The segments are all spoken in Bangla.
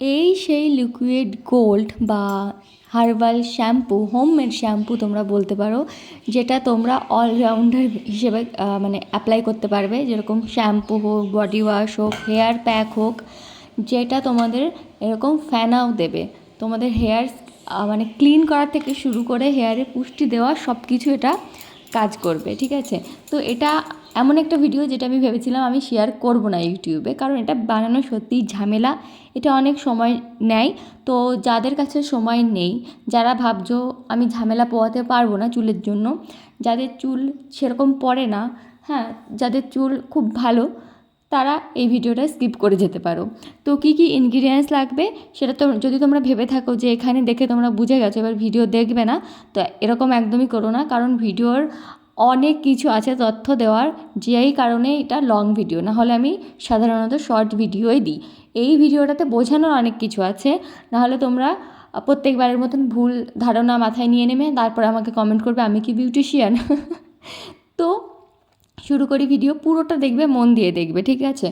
এই সেই লিকুইড গোল্ড বা হার্বাল শ্যাম্পু হোমমেড শ্যাম্পু তোমরা বলতে পারো, যেটা তোমরা অলরাউন্ডার হিসেবে মানে অ্যাপ্লাই করতে পারবে। যেরকম শ্যাম্পু হোক বডি ওয়াশ হোক হেয়ার প্যাক হোক, যেটা তোমাদের এরকম ফ্যানাও দেবে। তোমাদের হেয়ার মানে ক্লিন করার থেকে শুরু করে হেয়ারে পুষ্টি দেওয়া সব কিছু এটা কাজ করবে, ঠিক আছে? তো এটা এমন একটা ভিডিও যেটা আমি ভেবেছিলাম আমি শেয়ার করব না ইউটিউবে, কারণ এটা বানানো সত্যিই ঝামেলা, এটা অনেক সময় নেয়। তো যাদের কাছে সময় নেই, যারা ভাবছ আমি ঝামেলা পোয়াতে পারব না চুলের জন্য, যাদের চুল সেরকম পড়ে না হ্যাঁ যাদের চুল খুব ভালো, তারা এই ভিডিওটা স্কিপ করে যেতে পারো। তো কী কী ইনগ্রিডিয়েন্টস লাগবে, সেটা তো যদি তোমরা ভেবে থাকো যে এখানে দেখে তোমরা বুঝে গেছো, এবার ভিডিও দেখবে না, তো এরকম একদমই করো না, কারণ ভিডিওর অনেক কিছু আছে তথ্য দেওয়ার, যেই কারণে এটা লং ভিডিও না হলে আমি সাধারণত শর্ট ভিডিওই দিই। এই ভিডিওটাতে বোঝানোর অনেক কিছু আছে, নাহলে তোমরা প্রত্যেকবারের মতন ভুল ধারণা মাথায় নিয়ে নেবে তারপর আমাকে কমেন্ট করবে, আমি কি বিউটিশিয়ান তো শুরু করি ভিডিও পুরোটা দেখবে, মন দিয়ে দেখবে, ঠিক আছে?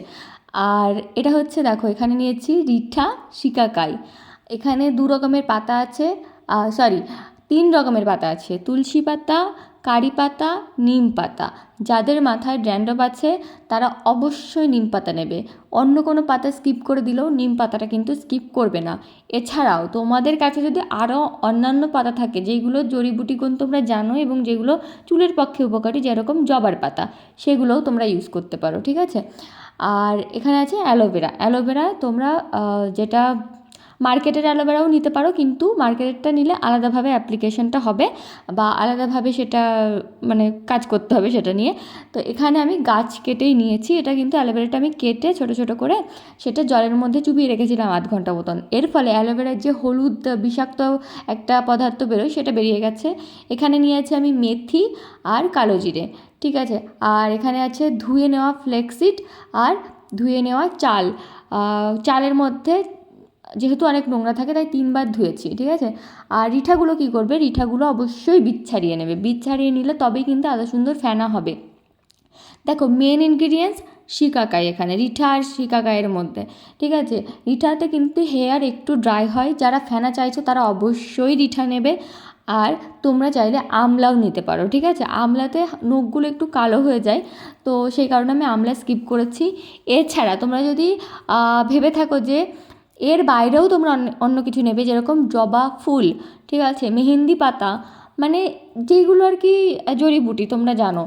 আর এটা হচ্ছে, দেখো, এখানে নিয়েছি রিঠা শিকাকাই। এখানে দু রকমের পাতা আছে সরি তিন রকমের পাতা আছে, তুলসী পাতা কারি পাতা, নিম পাতা। যাদের মাথায় ড্যান্ড্রফ আছে, তারা অবশ্যই নিম পাতা নেবে। অন্য কোনো পাতা স্কিপ করে দিলেও নিম পাতাটা কিন্তু স্কিপ করবে না। এছাড়াও তোমাদের কাছে যদি আরও অন্যান্য পাতা থাকে, যেগুলো জড়িবুটি গুণ তোমরা জানো এবং যেগুলো চুলের পক্ষে উপকারী, যেরকম জবার পাতা, সেগুলোও তোমরা ইউজ করতে পারো, ঠিক আছে? আর এখানে আছে অ্যালোভেরা। অ্যালোভেরা তোমরা যেটা মার্কেটের অ্যালোভেরাও নিতে পারো, কিন্তু মার্কেটেরটা নিলে আলাদাভাবে অ্যাপ্লিকেশনটা হবে বা আলাদাভাবে সেটা মানে কাজ করতে হবে সেটা নিয়ে। তো এখানে আমি গাছ কেটেই নিয়েছি, এটা কিন্তু অ্যালোভেরাটা আমি কেটে ছোট ছোট করে সেটা জলের মধ্যে চুবিয়ে রেখেছিলাম আধ ঘণ্টা মতন। এর ফলে অ্যালোভেরার যে হলুদ, বিষাক্ত একটা পদার্থ বেরোয় সেটা বেরিয়ে গেছে। এখানে নিয়ে নিয়েছি আমি মেথি আর কালো জিরে, ঠিক আছে? আর এখানে আছে ধুয়ে নেওয়া ফ্লেক্সিড আর ধুয়ে নেওয়া চাল। চালের মধ্যে যেহেতু অনেক নোংরা থাকে, তাই তিনবার ধুয়েছি, ঠিক আছে? আর রিঠাগুলো কী করবে? রিঠাগুলো অবশ্যই বীজ ছাড়িয়ে নেবে। বীজ ছাড়িয়ে নিলে তবেই কিন্তু এত সুন্দর ফেনা হবে। দেখো মেন ইনগ্রিডিয়েন্টস শিকাকাই এখানে, রিঠা আর শিকাকাইয়ের মধ্যে, ঠিক আছে? রিঠাতে কিন্তু হেয়ার একটু ড্রাই হয়, যারা ফেনা চাইছো তারা অবশ্যই রিঠা নেবে। আর তোমরা চাইলে আমলাও নিতে পারো, ঠিক আছে? আমলাতে নখগুলো একটু কালো হয়ে যায়, তো সেই কারণে আমি আমলা স্কিপ করেছি। এছাড়া তোমরা যদি ভেবে থাকো যে এর বাইরেও তোমরা অন্য কিছু নেবে যেরকম জবা ফুল ঠিক আছে? মেহেন্দি পাতা মানে যেগুলো আর কি, জড়িবুটি, তোমরা জানো।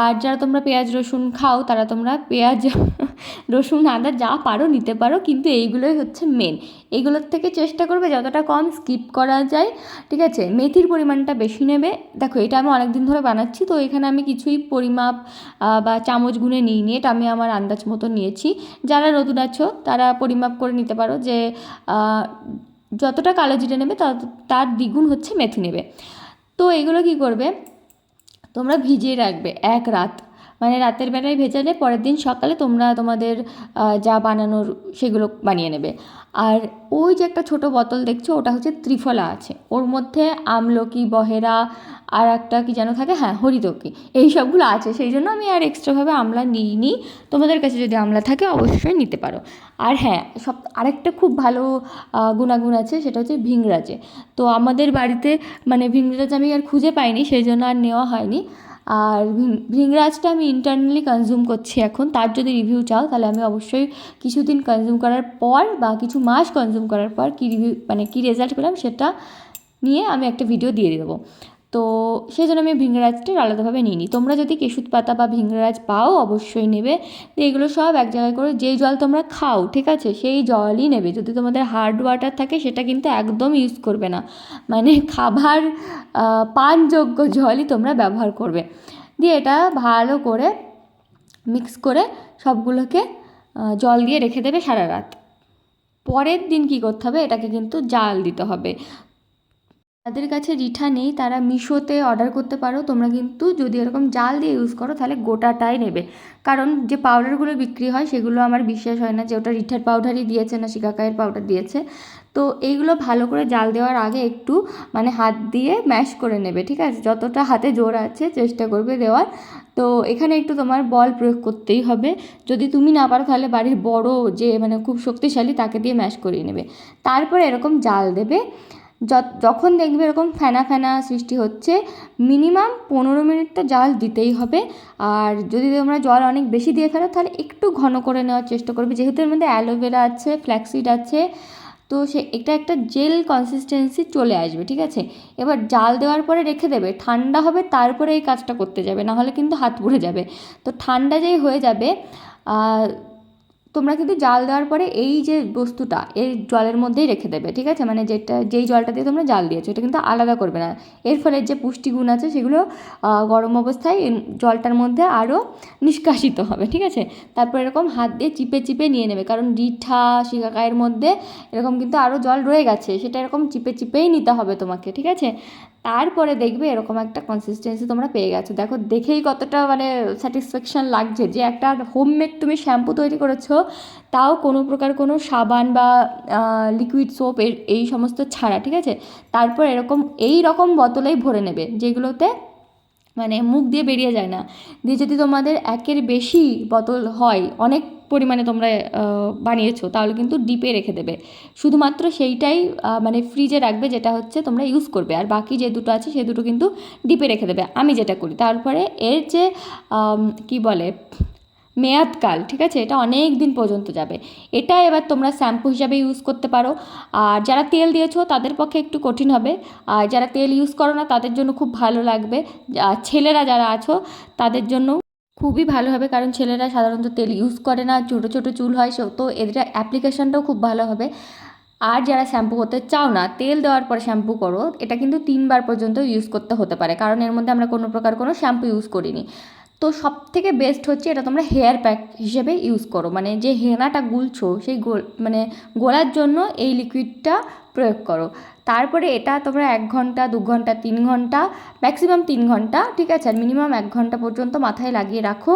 আর যারা তোমরা পেঁয়াজ, রসুন খাও, তারা তোমরা পেঁয়াজ, রসুন, আদা যা পারো নিতে পারো, কিন্তু এইগুলোই হচ্ছে মেন এইগুলোর থেকে চেষ্টা করবে যতটা কম স্কিপ করা যায়, ঠিক আছে? মেথির পরিমাণটা বেশি নেবে। দেখো, এটা আমি অনেক দিন ধরে বানাচ্ছি, তো এখানে আমি কিছুই পরিমাপ বা চামচ গুনে নিইনি। এটা আমি আমার আন্দাজ মতো নিয়েছি। যারা নতুন আছো, তারা পরিমাপ করে নিতে পারো যে যতটা কালো জিরে নেবে তার দ্বিগুণ হচ্ছে মেথি নেবে। তো এগুলো কি করবে? তোমরা ভিজিয়ে রাখবে এক রাত। মানে রাতের বেলায় ভেজালে পরের দিন সকালে তোমরা তোমাদের যা বানানোর সেগুলো বানিয়ে নেবে। আর ওই যে একটা ছোট বোতল দেখছ, ওটা হচ্ছে ত্রিফলা আছে। ওর মধ্যে আমলকি, বহেরা আর একটা কি যেন থাকে হ্যাঁ হরিতকি এই সবগুলো আছে, সেই জন্য আমি আর এক্সট্রাভাবে আমলা নিইনি। তোমাদের কাছে যদি আমলা থাকে, অবশ্যই নিতে পারো। আর হ্যাঁ সব আরেকটা খুব ভালো গুণাগুণ আছে, সেটা হচ্ছে ভিংরাজে। তো আমাদের বাড়িতে মানে ভিংরাজ আমি আর খুঁজে পাইনি, সেই জন্য আর নেওয়া হয়নি। আর ভিংরাজটা আমি ইন্টারনালি কনজিউম করছি এখন। তার যদি রিভিউ চাও, তাহলে আমি অবশ্যই কিছুদিন কনজিউম করার পর বা কিছু মাস কনজিউম করার পর কী রিভিউ মানে কী রেজাল্ট পেলাম সেটা নিয়ে আমি একটা ভিডিও দিয়ে দেবো। তো সেই জন্য আমি ভিংরাজটা আলাদাভাবে নিইনি। তোমরা যদি কেশুত পাতা বা ভিংরাজ পাও, অবশ্যই নেবে। তো এগুলো সব এক জায়গায় করে যেই জল তোমরা খাও, ঠিক আছে? সেই জলই নেবে। যদি তোমাদের হার্ড ওয়াটার থাকে, সেটা কিন্তু একদম ইউজ করবে না। মানে খাবার পানযোগ্য জলই তোমরা ব্যবহার করবে। দিয়ে এটা ভালো করে মিক্স করে সবগুলোকে জল দিয়ে রেখে দেবে সারা রাত। পরের দিন কী করতে হবে? এটাকে কিন্তু জাল দিতে হবে। যাদের কাছে রিঠা নেই, তারা মিশোতে অর্ডার করতে পারো। তোমরা কিন্তু যদি এরকম জাল দিয়ে ইউজ করো, তাহলে গোটাটাই নেবে। কারণ যে পাউডারগুলো বিক্রি হয়, সেগুলো আমার বিশ্বাস হয় না যে ওটা রিঠার পাউডারই দিয়েছে না শিকাকায়ের পাউডার দিয়েছে। তো এইগুলো ভালো করে জাল দেওয়ার আগে একটু মানে হাত দিয়ে ম্যাশ করে নেবে, ঠিক আছে? যতটা হাতে জোর আছে চেষ্টা করবে দেওয়ার। তো এখানে একটু তোমার বল প্রয়োগ করতেই হবে। যদি তুমি না পারো, তাহলে বাড়ির বড় যে মানে খুব শক্তিশালী, তাকে দিয়ে ম্যাশ করিয়ে নেবে। তারপরে এরকম জাল দেবে। যখন দেখবে এরকম ফেনা ফেনা সৃষ্টি হচ্ছে, মিনিমাম পনেরো মিনিট তো জাল দিতেই হবে। আর যদি তোমরা জল অনেক বেশি দিয়ে ফেলো, তাহলে একটু ঘন করে নেওয়ার চেষ্টা করবে। যেহেতু এর মধ্যে অ্যালোভেরা আছে ফ্ল্যাক্সিড আছে, তো সে, এটা একটা জেল কনসিস্টেন্সি চলে আসবে, ঠিক আছে? এবার জাল দেওয়ার পরে রেখে দেবে, ঠান্ডা হবে, তারপরে এই কাজটা করতে যাবে না হলে কিন্তু হাত পুড়ে যাবে। তো ঠান্ডা যেই হয়ে যাবে তোমরা কিন্তু জাল দেওয়ার পরে এই যে বস্তুটা এই জলের মধ্যেই রেখে দেবে, ঠিক আছে? মানে যেটা, যেই জলটা দিয়ে তোমরা জাল দিয়েছ, এটা কিন্তু আলাদা করবে না। এর ফলে যে পুষ্টিগুণ আছে, সেগুলো গরম অবস্থায় জলটার মধ্যে আরও নিষ্কাশিত হবে, ঠিক আছে? তারপর এরকম হাত দিয়ে চিপে চিপে নিয়ে নেবে, কারণ রিঠা শিকাকায়ের মধ্যে এরকম কিন্তু আরও জল রয়ে গেছে, সেটা এরকম চিপে চিপেই নিতে হবে তোমাকে, ঠিক আছে? তারপরে দেখবে এরকম একটা কনসিস্টেন্সি তোমরা পেয়ে গেছো। দেখো, দেখেই কতটা মানে স্যাটিসফ্যাকশান লাগছে যে একটা হোমমেড তুমি শ্যাম্পু তৈরি করেছ, তাও কোনো প্রকার কোনো সাবান বা লিকুইড সোপ এই সমস্ত ছাড়া, ঠিক আছে? তারপর এরকম এই রকম বোতলেই ভরে নেবে, যেগুলোতে মানে মুখ দিয়ে বেরিয়ে যায় না। দিয়ে যদি তোমাদের একের বেশি বোতল হয়, অনেক পরিমাণে তোমরা বানিয়েছো, তাহলে কিন্তু ডিপে রেখে দেবে। শুধুমাত্র সেইটাই মানে ফ্রিজে রাখবে যেটা হচ্ছে তোমরা ইউজ করবে, আর বাকি যে দুটো আছে সে দুটো কিন্তু ডিপে রেখে দেবে। আমি যেটা করি, তারপরে এর যে কি বলে মেয়াদকাল ঠিক আছে? এটা অনেক দিন পর্যন্ত যাবে। এটা এবার তোমরা শ্যাম্পু হিসাবে ইউজ করতে পারো। আর যারা তেল দিয়েছ, তাদের পক্ষে একটু কঠিন হবে। আর যারা তেল ইউজ করো না, তাদের জন্য খুব ভালো লাগবে। ছেলেরা যারা আছো, তাদের জন্য খুবই ভালো হবে, কারণ ছেলেরা সাধারণত তেল ইউজ করে না, ছোটো ছোটো চুল হয়, সে, তো এদের অ্যাপ্লিকেশনটাও খুব ভালো হবে। আর যারা শ্যাম্পু করতে চাও না, তেল দেওয়ার পর শ্যাম্পু করো, এটা কিন্তু তিনবার পর্যন্ত ইউজ করতে হতে পারে, কারণ এর মধ্যে আমরা কোনো প্রকার কোনো শ্যাম্পু ইউজ করিনি। তো সব থেকে বেস্ট হচ্ছে এটা তোমরা হেয়ার প্যাক হিসেবে ইউজ করো মানে যে হেনাটা গুলছো, সেই গোল মানে গোলার জন্য এই লিকুইডটা প্রয়োগ করো। তারপরে এটা তোমরা এক ঘণ্টা, দু ঘণ্টা, তিন ঘণ্টা ম্যাক্সিমাম তিন ঘণ্টা, ঠিক আছে? আর মিনিমাম এক ঘণ্টা পর্যন্ত মাথায় লাগিয়ে রাখো।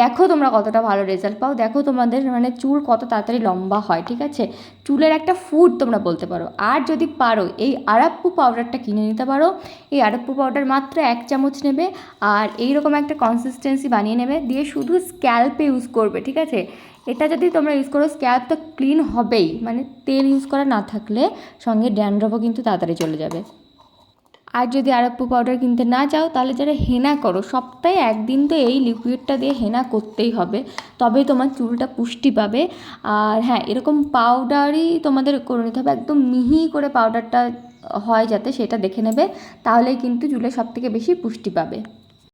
দেখো তোমরা কতটা ভালো রেজাল্ট পাও। দেখো তোমাদের মানে চুল কত তাড়াতাড়ি লম্বা হয়, ঠিক আছে? চুলের একটা ফুড তোমরা বলতে পারো। আর যদি পারো, এই আরাপ্পু পাউডারটা কিনে নিতে পারো। এই আরাপ্পু পাউডার মাত্র এক চামচ নেবে। আর এইরকম একটা কনসিস্টেন্সি বানিয়ে নেবে। দিয়ে শুধু স্ক্যাল্পে ইউজ করবে, ঠিক আছে? এটা যদি তোমরা ইউজ করো স্ক্যাল্প তো ক্লিন হবেই। মানে তেল ইউজ করা না থাকলে সঙ্গে ড্যান্ড্রফও কিন্তু তাড়াতাড়ি চলে যাবে। আর যদি আরাপ্পু পাউডার কিনতে না চাও, তাহলে যারা হেনা করো, সপ্তাহে একদিন তো এই লিকুইডটা দিয়ে হেনা করতেই হবে। তবেই তোমার চুলটা পুষ্টি পাবে। আর হ্যাঁ এরকম পাউডারই তোমাদের করে নিতে হবে। একদম মিহি করে পাউডারটা হয় যাতে সেটা দেখে নেবে। তাহলেই কিন্তু চুলে সব থেকে বেশি পুষ্টি পাবে।